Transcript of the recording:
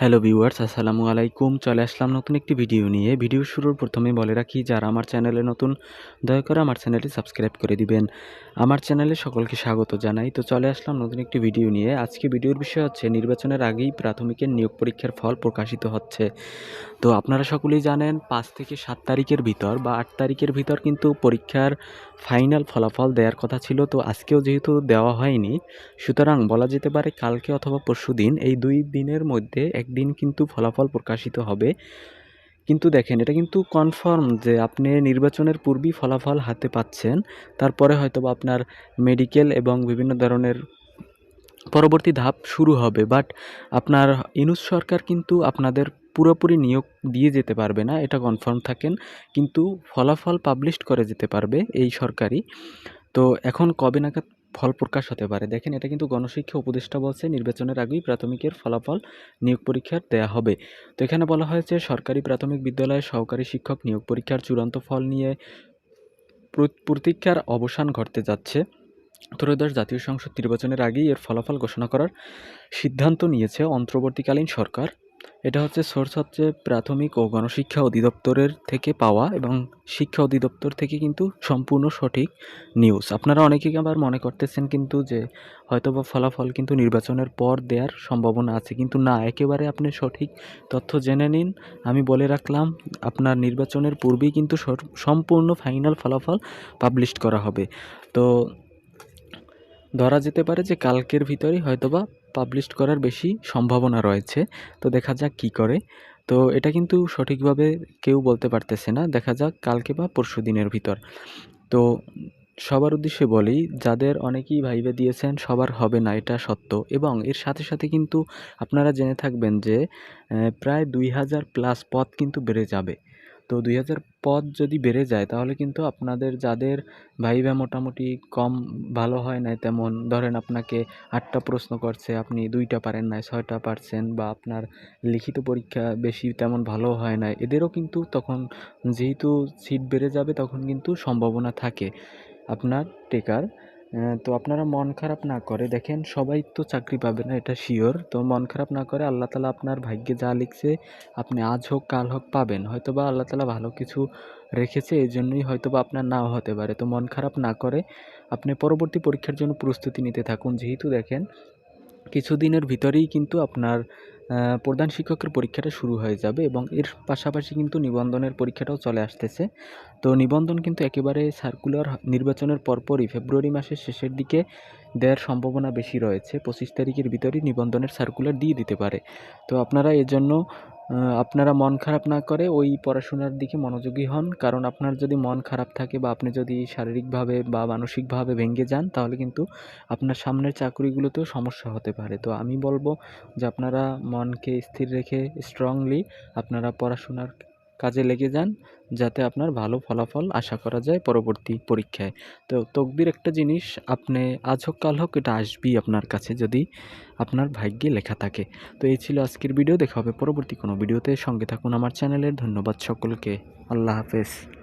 Hello viewers আসসালামু আলাইকুম। চলে আসলাম নতুন একটি ভিডিও নিয়ে। ভিডিও শুরুর প্রথমে বলে রাখি, যারা আমার চ্যানেলে নতুন, দয়া করে আমার চ্যানেলটি সাবস্ক্রাইব করে দিবেন। আমার চ্যানেলে সকলকে স্বাগত জানাই। তো চলে আসলাম নতুন একটি ভিডিও নিয়ে। আজকে ভিডিওর বিষয় হচ্ছে, নির্বাচনের আগেই প্রাথমিকের নিয়োগ পরীক্ষার ফল প্রকাশিত হচ্ছে। তো আপনারা সকলেই জানেন, পাঁচ থেকে সাত তারিখের ভিতর বা আট তারিখের ভিতর কিন্তু পরীক্ষার ফাইনাল ফলাফল দেওয়ার কথা ছিল। তো আজকেও যেহেতু দেওয়া হয়নি, সুতরাং বলা যেতে পারে কালকে অথবা পরশু দিন, এই দুই দিনের মধ্যে একদিন কিন্তু ফলাফল প্রকাশিত হবে। কিন্তু দেখেন, এটা কিন্তু কনফার্ম যে আপনি নির্বাচনের পূর্বেই ফলাফল হাতে পাচ্ছেন। তারপরে হয়তো আপনার মেডিকেল এবং বিভিন্ন ধরনের পরবর্তী ধাপ শুরু হবে। বাট আপনার ইনুস সরকার কিন্তু আপনাদের পুরোপুরি নিয়োগ দিয়ে যেতে পারবে না, এটা কনফার্ম থাকেন। কিন্তু ফলাফল পাবলিশ করে যেতে পারবে এই সরকারই। তো এখন কবে নাগাদ ফল প্রকাশ হতে পারে। দেখেন, এটা কিন্তু গণশিক্ষা উপদেষ্টা বলছে, নির্বাচনের আগেই প্রাথমিকের ফলাফল নিয়োগ পরীক্ষার দেয়া হবে। তো এখানে বলা হয়েছে, সরকারি প্রাথমিক বিদ্যালয়ে সহকারী শিক্ষক নিয়োগ পরীক্ষার চূড়ান্ত ফল নিয়ে প্র- প্রতীক্ষার অবসান ঘটতে যাচ্ছে। ত্রয়োদশ জাতীয় সংসদ নির্বাচনের আগেই এর ফলাফল ঘোষণা করার সিদ্ধান্ত নিয়েছে অন্তর্বর্তীকালীন সরকার। এটা হচ্ছে সোর্স হচ্ছে প্রাথমিক ও গণশিক্ষা অধিদপ্তরের থেকে পাওয়া এবং শিক্ষা অধিদপ্তর থেকে কিন্তু সম্পূর্ণ সঠিক নিউজ আপনারা অনেকেই আবার মনে করতেছেন কিন্তু যে হয়তো বা ফলাফল কিন্তু নির্বাচনের পর দেওয়ার সম্ভাবনা আছে, কিন্তু না, একেবারে আপনি সঠিক তথ্য জেনে নিন। আমি বলে রাখলাম, আপনার নির্বাচনের পূর্বেই কিন্তু সম্পূর্ণ ফাইনাল ফলাফল পাবলিশ করা হবে। তো ধরা যেতে পারে যে কালকের ভিতরেই হয়তোবা পাবলিশ করার বেশি সম্ভাবনা রয়েছে। তো দেখা যাক কি করে। তো এটা কিন্তু সঠিকভাবে কেউ বলতে পারতেছে না। দেখা যাক কালকে বা পরশু দিনের ভিতর। তো সবার উদ্দেশ্যে বলি, যাদের অনেকেই ভাইবে দিয়েছেন, সবার হবে না, এটা সত্য। এবং এর সাথে সাথে কিন্তু আপনারা জেনে থাকবেন যে প্রায় দুই হাজার প্লাস পদ কিন্তু বেড়ে যাবে। তো দুই হাজার পদ যদি বেড়ে যায়, তাহলে কিন্তু আপনাদের যাদের ভাইবা মোটামুটি কম ভালো হয় নাই তেমন, ধরেন আপনাকে আটটা প্রশ্ন করছে, আপনি দুইটা পারেন নাই, ছয়টা পারছেন বা আপনার লিখিত পরীক্ষা বেশি তেমন ভালো হয় নাই, এদেরও কিন্তু তখন যেহেতু সিট বেড়ে যাবে তখন কিন্তু সম্ভাবনা থাকে। আপনার টেকার তো আপনারা মন খারাপ না করে দেখেন, সবাই তো চাকরি পাবে না, এটা শিওর তো মন খারাপ না করে আল্লাহ তালা আপনার ভাগ্যে যা লিখছে, আপনি আজ হোক, কাল হোক পাবেন। হয়তো বা আল্লাহ তালা ভালো কিছু রেখেছে, এই জন্যই হয়তো বা আপনার নাও হতে পারে। তো মন খারাপ না করে আপনি পরবর্তী পরীক্ষার জন্য প্রস্তুতি নিতে থাকুন। যেহেতু দেখেন কিছুদিনের ভিতরেই কিন্তু আপনার প্রধান শিক্ষকের পরীক্ষাটা শুরু হয়ে যাবে এবং এর পাশাপাশি কিন্তু নিবন্ধনের পরীক্ষাটাও চলে আসতেছে। তো নিবন্ধন কিন্তু একেবারে সার্কুলার নির্বাচনের পরপরই ফেব্রুয়ারি মাসের শেষের দিকে দেওয়ার সম্ভাবনা বেশি রয়েছে। পঁচিশ তারিখের ভিতরেই নিবন্ধনের সার্কুলার দিয়ে দিতে পারে। তো আপনারা এর জন্য আহ, আপনারা মন খারাপ না করে ওই পড়াশোনার দিকে মনোযোগী হন। কারণ আপনার যদি মন খারাপ থাকে বা আপনি যদি শারীরিকভাবে বা মানসিকভাবে ভেঙে যান, তাহলে কিন্তু আপনার সামনের চাকরিগুলোতেও সমস্যা হতে পারে। তো আমি বলব যে আপনারা মনকে স্থির রেখে স্ট্রংলি আপনারা পড়াশোনার কাজে লেগে যান যাতে আপনার ভালো ফলাফল আশা করা যায় পরবর্তী পরীক্ষায়। তো তকবির একটা জিনিস, আপনি আজ হোক, কাল হোক, এটা আসবেই আপনার কাছে যদি আপনার ভাগ্যে লেখা থাকে। তো এই ছিল আজকের ভিডিও, দেখা হবে পরবর্তী কোনো ভিডিওতে। সঙ্গে থাকুন আমার চ্যানেলের ধন্যবাদ সকলকে। আল্লাহ হাফেজ।